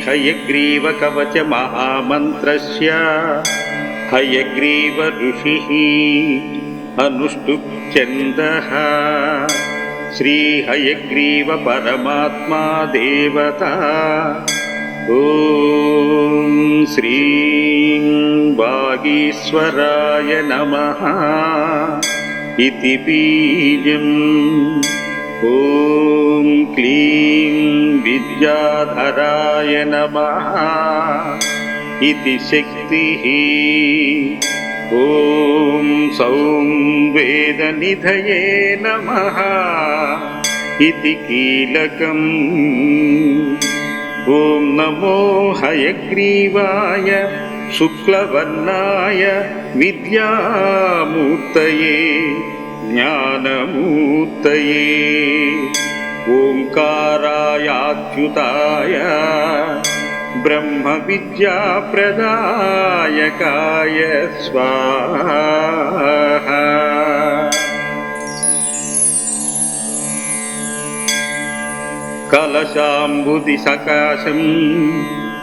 श्रीहयग्रीवकवचमहामन्त्रस्य हयग्रीव ऋषिः अनुष्टुप्छन्दः श्रीहयग्रीव परमात्मा देवता ॐ श्रीं वागीश्वराय नमः इति बीजम् ॐ क्लीं विद्याधराय नमः इति शक्तिः। ॐ सौं वेदनिधये नमः इति कीलकम्। ॐ नमो हयग्रीवाय शुक्लवर्णाय विद्यामूर्तये ज्ञानमूर्तये ओङ्कारायाच्युताय ब्रह्मविद्याप्रदायकाय स्वाहा कलशाम्बुदिसकाशं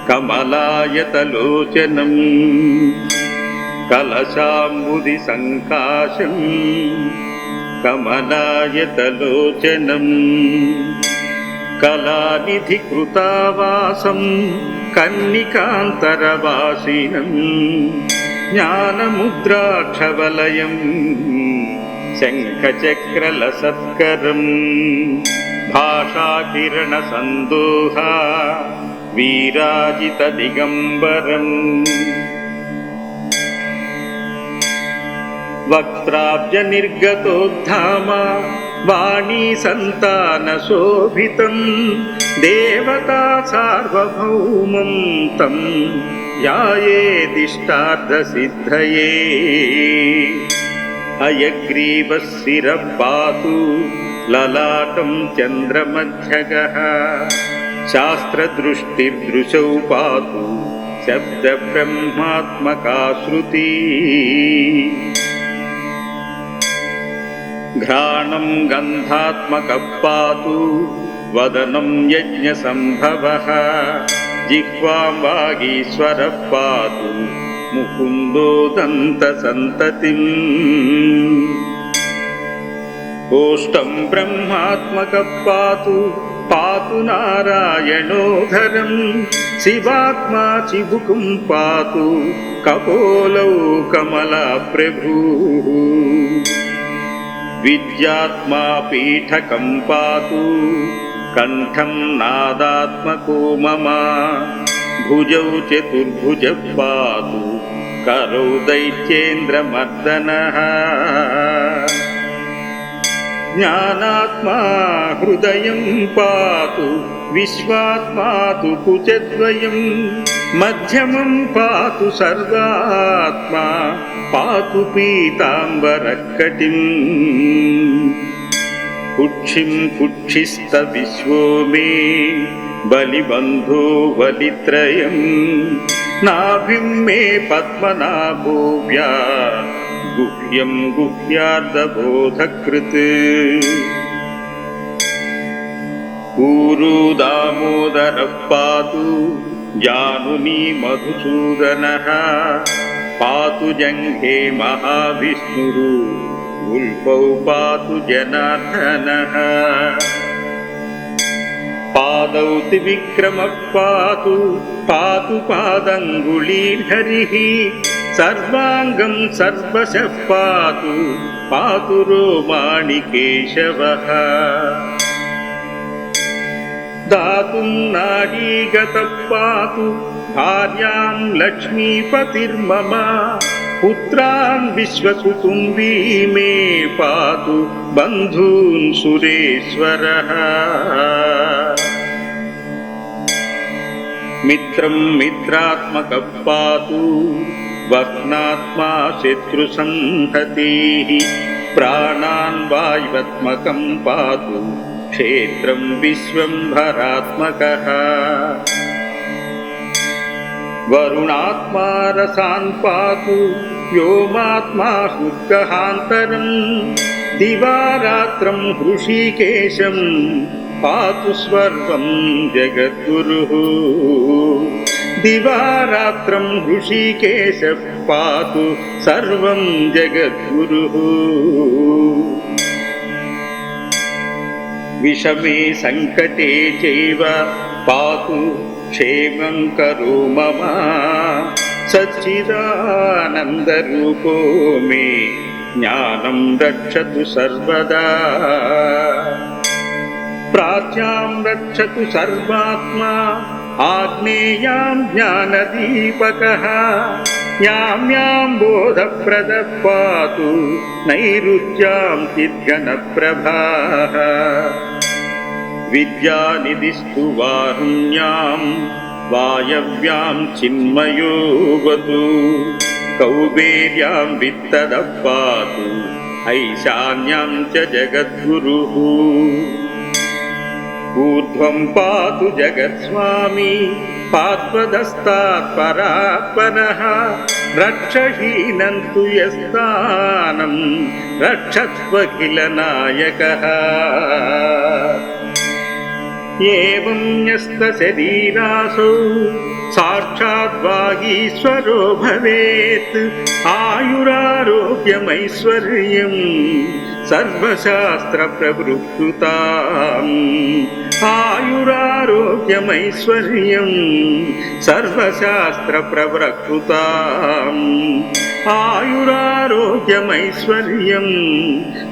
कमलायतलोचनं कलशाम्बुदिसङ्काशं कमलायतलोचनं कलानिधिकृतावासं कन्निकान्तरवासिनं ज्ञानमुद्राक्षवलयं शङ्खचक्रलसत्करम् भाषाकिरणसन्दोहा वीराजितदिगम्बरम् వక్త్రాబ్జ నిర్గతోద్ధామ వాణీ సంతాన శోభితం దేవతా సార్వభౌమం తం యాయేదిష్టార్థసిద్ధయే అయగ్రీవశిరపాతు లలాటం చంద్రమధ్యగ శాస్త్రదృష్టిర్దృశౌ పాతు శబ్దబ్రహ్మాత్మకా శృతి घ्राणं गन्धात्मकः पातु वदनं यज्ञसम्भवः जिह्वां वागीश्वरः पातु मुकुन्दो दन्तसन्ततिम् ओष्टं ब्रह्मात्मकः पातु पातु नारायणोधरं शिवात्मा चिबुकुं पातु कपोलौ कमलाप्रभुः విద్యాత్మా పీఠకం పాతు కంఠం నాదాత్మకో మమ భుజౌ చతుర్భుజ పాతు కరౌ దైత్యేంద్రమర్దన జ్ఞానాత్మా హృదయం పాతు విశ్వాత్మా తు కుచద్వయం మధ్యమం పాతు సర్వాత్మా పాకు పీతాంబరక్కటిం. కుక్షిం కుక్షిస్త విశ్వో మే బలిబంధో బలిత్రయం. నాభిం మే పద్మనాభో వ్యా గుహ్యం గుహ్యార్ధబోధకృత్. ఊరు దామోదర పాతు జానుని మధుసూదన. पातु जङ्घे महाविष्णुः उल्पौ पातु जनार्दनः पादौ त्रिविक्रमः पातु पातु पादङ्गुलीर्हरिः सर्वाङ्गं सर्वशः पातु पातु रोमाणि केशवः दातुं नाडीगतः पातु भार्यां लक्ष्मीपतिर्मम पुत्रान् विश्वकुटुम्बी मे पातु बन्धून् सुरेश्वरः मित्रं मित्रात्मकः पातु वह्नात्मा शत्रुसंहतिः प्राणान् वायुवत्मकं पातु क्षेत्रं विश्वम्भरात्मकः वरुणात्मारसान् पातु व्योमात्मा हृद्गहान्तरम् दिवारात्रं हृषीकेशं पातु स्वर्गं जगद्गुरुः दिवारात्रं हृषीकेशः पातु सर्वं जगद्गुरुः विषमे सङ्कटे चैव पातु క్షేమం కరో మమ. సచ్చిదానందరూపో మే. జ్ఞానం రక్షతు సర్వదా. ప్రాచ్యాం రక్షతు సర్వాత్మా. ఆగ్నేయాం జ్ఞానదీపకः. యాం యాం బోధప్రద పాతు నైరుత్యాం చిద్గణప్రభాः విద్యానిధిస్తు వారుణ్యాం వాయవ్యాం చిన్మయోవతు కౌబేర్యాం విత్తదప్పాతు ఐశాన్యాం చ జగద్గురుः ఊర్ధ్వం పాతు జగత్స్వామి పాత్వదస్తాత్ పరాత్పరः రక్షహీనం తు యస్థానం రక్షత్వఖిల నాయకः ఏం న్యస్త శరీరాసౌ సాక్షాత్ వాగీశ్వరో భవేత్ ఆయురారోగ్యమైశ్వర్యం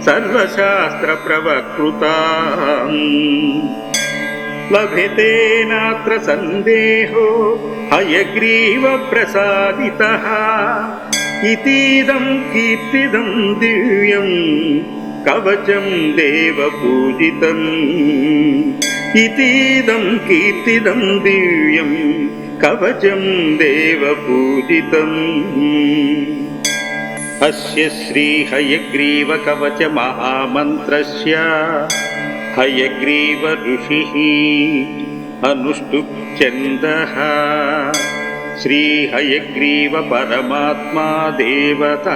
సర్వశాస్త్ర ప్రవృత్తాం ఆయురారోగ్యమైశ్వర్యం నాత్ర సందేహో హయగ్రీవ ప్రసాదిత ఇదం కీర్తిదం దివ్యం కవచం దేవ పూజితం ఇదం కీర్తిదం దివ్యం కవచం దేవ పూజితం అస్య శ్రీ హయగ్రీవ కవచ మహామంత్రస్య హయగ్రీవ ఋషిः అనుష్టుప్ఛन्दः శ్రీహయగ్రీవ పరమాత్మా దేవత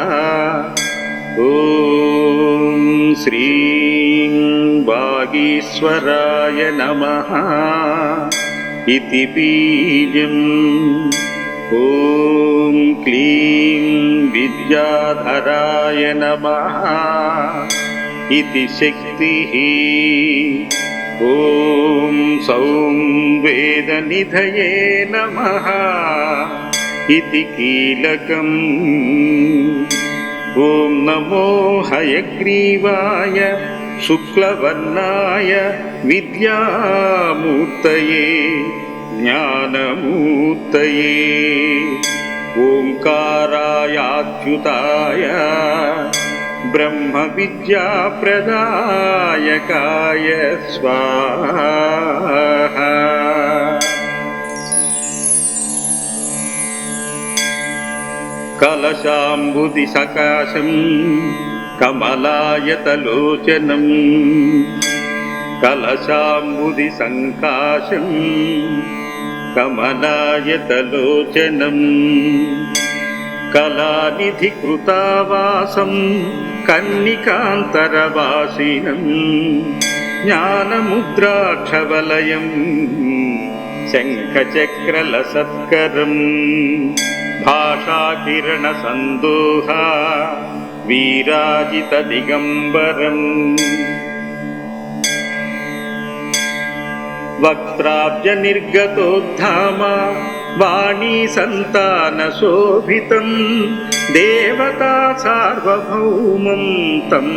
ఓం శ్రీం వాగీశ్వరాయ నమః ఇతి బీజం ఓం క్లీం విద్యాధరాయ నమః इति शक्तिः। ॐ सौं वेदनिधये नमः। इति कीलकम्। ॐ नमो हयग्रीवाय शुक्लवर्णाय विद्यामूर्तये ज्ञानमूर्तये। ओङ्कारायाच्युताय ब्रह्मविद्याप्रदायकाय स्वाहा कलशाम्बुदिसकाशम् कमलायतलोचनम् कलशाम्बुदिसङ्काशम् कमलायतलोचनम् कलानिधिकृतावासं कन्निकान्तरवासिनं ज्ञानमुद्राक्षवलयं शङ्खचक्रलसत्करम् भाषाकिरणसन्दोहा वीराजितदिगम्बरम् वक्त्राब्जनिर्गतोद्धामा वाणी सन्तानशोभितं देवता सार्वभौमं तं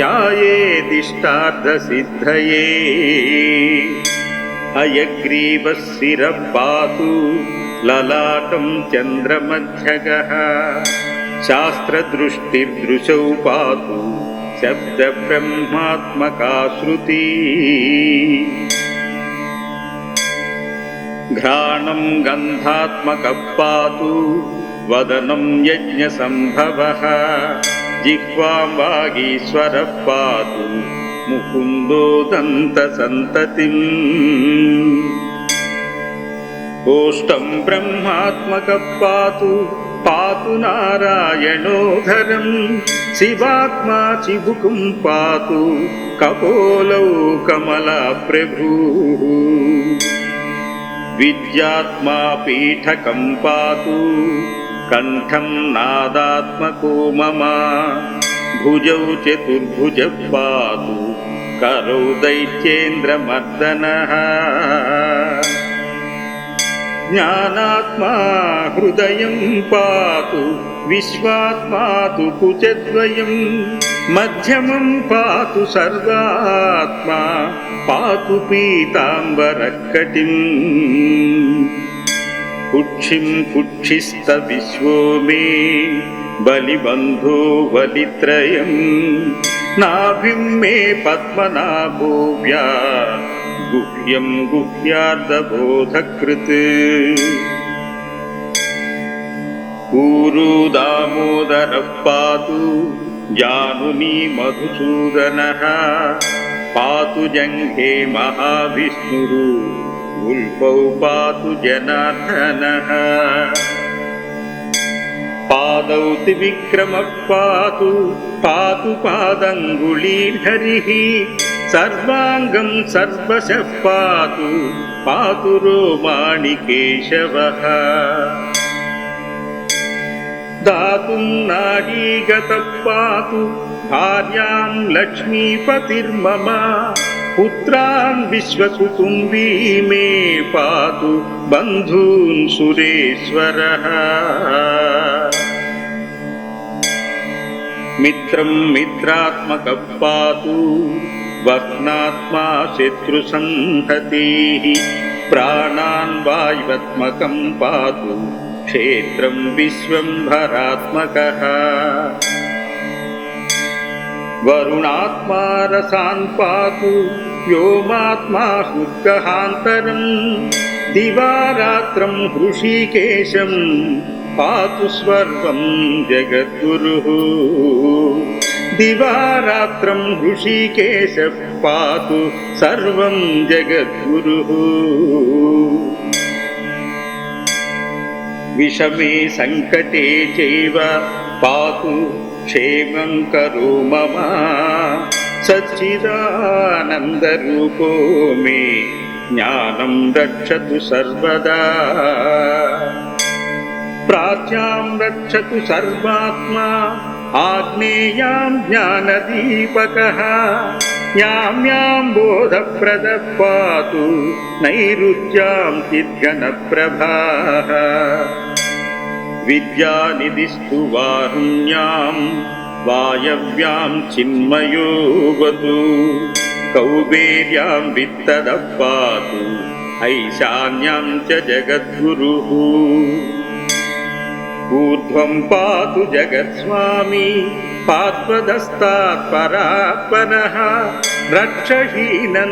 यायेदिष्टार्थसिद्धये हयग्रीवशिरः पातु ललाटं चन्द्रमध्यगः शास्त्रदृष्टिर्दृशौ पातु शब्दब्रह्मात्मका श्रुती घ्राणं गन्धात्मकः पातु वदनं यज्ञसम्भवः जिह्वां वागीश्वरः पातु मुकुन्दो दन्तसन्ततिम् ओष्टं ब्रह्मात्मकः पातु पातु नारायणोधरं शिवात्मा चिबुकुं पातु कपोलौ कमलप्रभुः विद्यात्मा पीठकं पातु పాతు కంఠం నాదాత్మకో మమ భుజౌ చతుర్భుజ పాతు కరౌ దైత్యేంద్రమర్దన. జ్ఞానాత్మా హృదయం పాతు విశ్వాత్మాతు కుచద్వయం. మధ్యమం పాతు సర్వాత్మా పాతు పీతాంబరకటిం కుక్షిం కుక్షిస్త విశ్వో మే బలిబంధో బలిత్రయం నాభిం మే పద్మనాభోవ్యా గుహ్యం గుహ్యార్థబోధకృత్ ఊరు దామోదర పాతు జానుని మధుసూదన పాతు జంఘే మహావిష్ణురు ఉల్పౌ పాతు జనార్దన. పాదౌ త్రివిక్రమ పాతు పాతు పాదంగుళీర్హరి సర్వాంగం సర్వశ పాతు పాతు రోమాణి కేశవ దాతుం నాడీగత పాతు భార్యాం లక్ష్మీపతిర్మమ. పుత్రాన్ విశ్వకుటుంబీ మే పాతు బంధూన్ సురేశ్వర మిత్రం మిత్రాత్మక పాతు వహ్నాత్మా శత్రు సంహతి ప్రాణాన్ వాయువత్మకం పాతు క్షేత్రం విశ్వంభరాత్మక వరుణాత్మా రసాన్ పాతు వ్యోమాత్మా హృద్గహాంతరం దివారాత్రం హృషీకేశం పాతు స్వర్వం జగద్గురు దివారాత్రం హృషీకేశ పాతు సర్వం జగద్గురు విషమే సంకటే చైవ పాతు క్షేమం కరో మమ. సచ్చిదానందరూపో మే. జ్ఞానం రక్షతు సర్వదా. ప్రాచ్యాం రక్షతు సర్వాత్మా. ఆగ్నేయాం జ్ఞానదీపకः. యాం యాం బోధప్రద పాతు నైరుత్యాం చిద్గణప్రభాः విద్యానిధిస్తు వారుణ్యాం వాయవ్యాం చిన్మయోవతు కౌబేర్యాం విత్తద పాతు ఐశాన్యాం చ జగద్గురుः ఊర్ధ్వం పాతు జగత్స్వామి పాత్వదస్తాత్ పరాత్పరः రక్షహీనం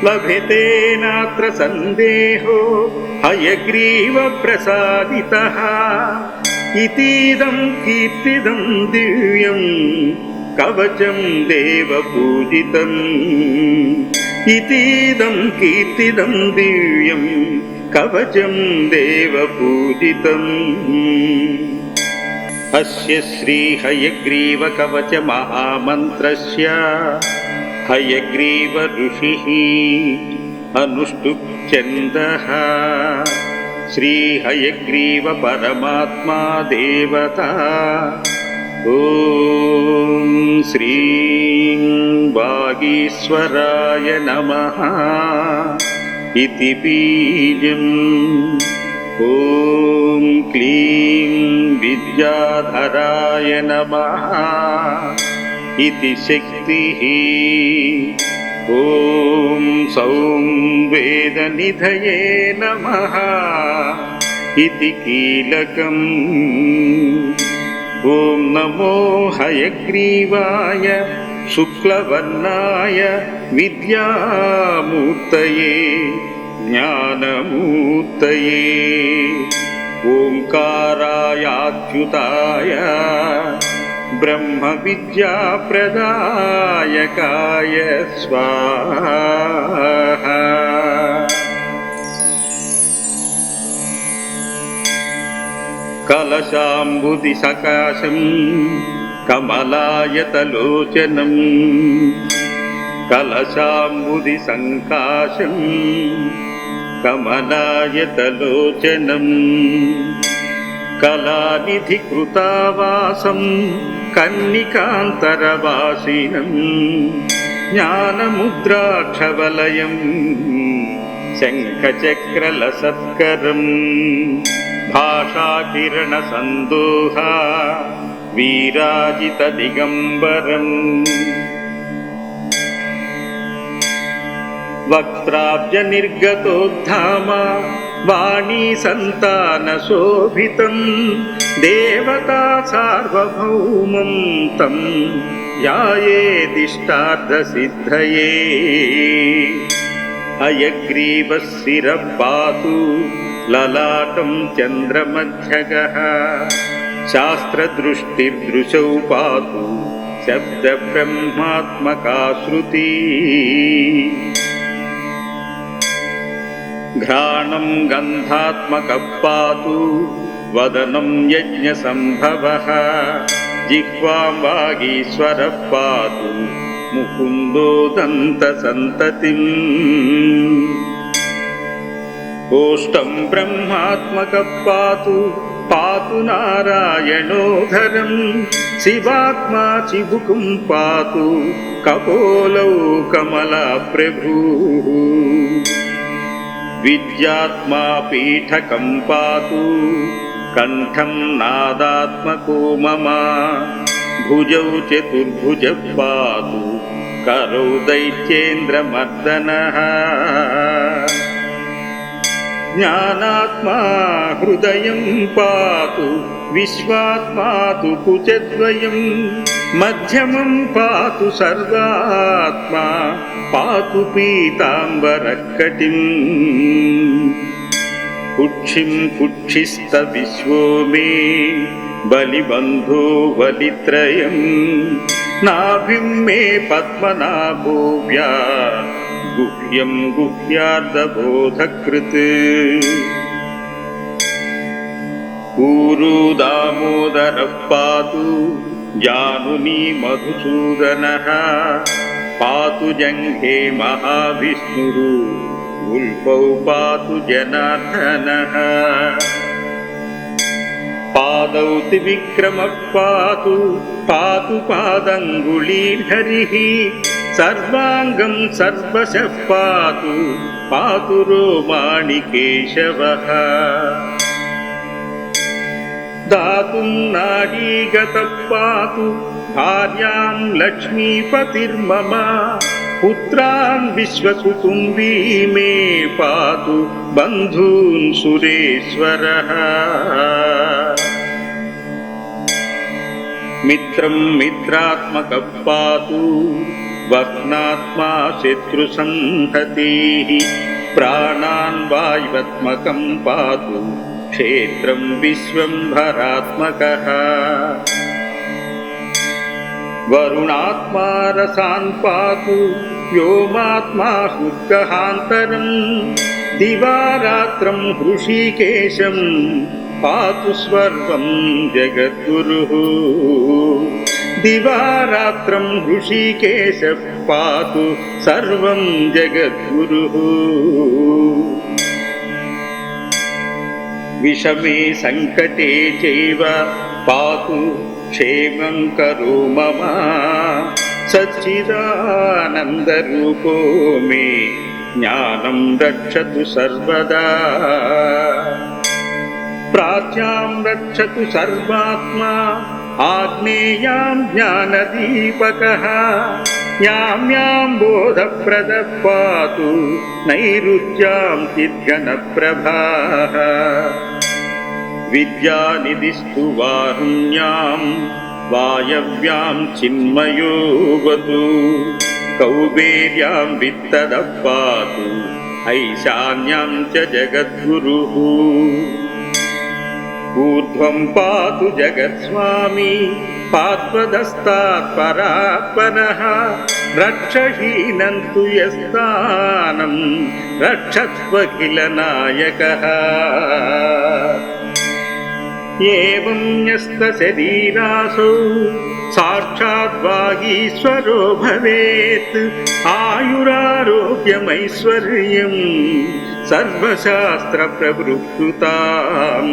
ఆయురారోగ్యమైశ్వర్యం నాత్ర సందేహో హయగ్రీవ ప్రసాదితః ఇతీదం కీర్తిదం దివ్యం కవచం దేవ పూజితం ఇతీదం కీర్తిదం దివ్యం కవచం దేవ పూజితం అస్య శ్రీ కవచ మహామంత్రస్య హయగ్రీవ ఋషిः అనుష్టుప్ఛन्दः శ్రీహయగ్రీవ పరమాత్మా దేవత ఓం శ్రీం వాగీశ్వరాయ నమః ఇతి బీజం ఓం క్లీం విద్యాధరాయ నమః इति शक्तिः। ॐ सौं वेदनिधये नमः। इति कीलकम्। ॐ नमो हयग्रीवाय शुक्लवर्णाय विद्यामूर्तये ज्ञानमूर्तये। ओङ्कारायाच्युताय ब्रह्मविद्याप्रदायकाय स्वाहा कलशाम्बुदिसकाशम् कमलायतलोचनम् कलशाम्बुदिसङ्काशम् कमलायतलोचनम् कलानिधिकृतावासम् కన్నికాంతరవాసినం జ్ఞానముద్రాక్షవలయం శంఖచక్రలసత్కరం భాషాకిరణసందోహా వీరాజిత దిగంబరం వక్త్రాబ్జ నిర్గతోద్ధామ वाणी सन्तानशोभितम् देवता सार्वभौमं तं यायेदिष्टार्थसिद्धये अयग्रीवशिरः पातु ललाटं चन्द्रमध्यगः शास्त्रदृष्टिर्दृशौ पातु शब्दब्रह्मात्मका श्रुती घ्राणं गन्धात्मकः पातु वदनं यज्ञसम्भवः जिह्वां वागीश्वरः पातु मुकुन्दो दन्तसन्ततिम् ओष्टं ब्रह्मात्मकः पातु पातु नारायणोधरम् शिवात्मा चिबुकुं पातु कपोलौ कमलाप्रभुः విద్యాత్మా పీఠకం పాతు కంఠం నాదాత్మకో మమ భుజౌ చతుర్భుజ పాతు కరౌ దైత్యేంద్రమర్దన జ్ఞానాత్మా హృదయం పాతు విశ్వాత్మా తు కుచద్వయం మధ్యమం పాతు సర్వాత్మా పాకు పీతాంబరక్కటిం. కుక్షిం కుక్షిస్త విశ్వో మే బలిబంధో బలిత్రయం. నాభిం మే పద్మనాభో వ్యా గుహ్యం గుహ్యార్ధబోధకృత్. ఊరు దామోదరః పాతు జానుని మధుసూదనः. पातु जङ्घे महाविष्णुः उल्पौ पातु जनार्दनः पादौ त्रिविक्रमः पातु पातु पादङ्गुलीर्हरिः सर्वाङ्गं सर्वशः पातु पातु रोमाणि केशवः दातुं नाडीगतः पातु भार्यां लक्ष्मीपतिर्मम पुत्रान् विश्वकुटुम्बी मे पातु बन्धून् सुरेश्वरः मित्रं मित्रात्मकः पातु वह्नात्मा शत्रुसंहतिः प्राणान् वायुवत्मकं पातु क्षेत्रं विश्वम्भरात्मकः वरुणात्मा रसान् पातु व्योमात्मा हुद्गहान्तरम् दिवारात्रं हृषीकेशं पातु स्वर्वं जगद्गुरुः दिवारात्रं हृषीकेशः पातु सर्वं जगद्गुरुः विषमे सङ्कटे चैव पातु क्षेमं करो मम सच्चिदानन्दरूपो मे ज्ञानं रक्षतु सर्वदा प्राच्यां रक्षतु सर्वात्मा आग्नेयां ज्ञानदीपकः यां यां बोधप्रदः पातु नैरुत्यां चिद्गणप्रभाः వారుణ్యాం వాయవ్యాం చిన్మయోవతు కౌబేర్యాం విత్తదప్పాతు ఐశాన్యాం చ జగద్గురుः ఊర్ధ్వం పాతు జగత్స్వామి పాత్వదస్తాత్ పరాత్పరः రక్షహీనం తు యస్థానం రక్షత్వఖిల నాయకः ఏం న్యస్త శరీరాసౌ? సాక్షాత్ వాగీశ్వరో భవేత్. ఆయురారోగ్యమైశ్వర్యం సర్వశాస్త్ర ప్రవృత్తాం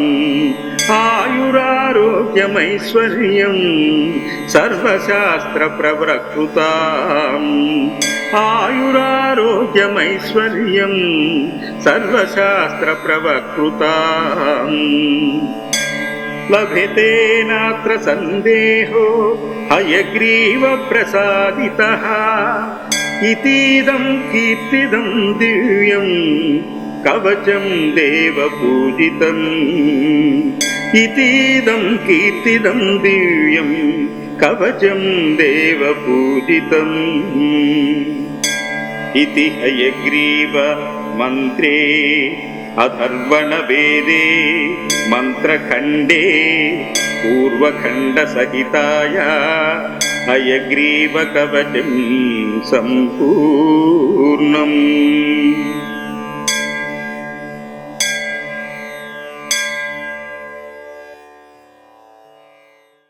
ఆయురారోగ్యమైశ్వర్యం लभते नात्र सन्देहो हयग्रीवप्रसादितः। इतीदं कीर्तिदं दिव्यं कवचं देवपूजितम्। इतीदं कीर्तिदं दिव्यं कवचं देवपूजितम्। इति हयग्रीव मन्त्रे अथर्वणवेदे मन्त्रखण्डे पूर्वखण्डसहिताया हयग्रीवकवचं सम्पूर्णम्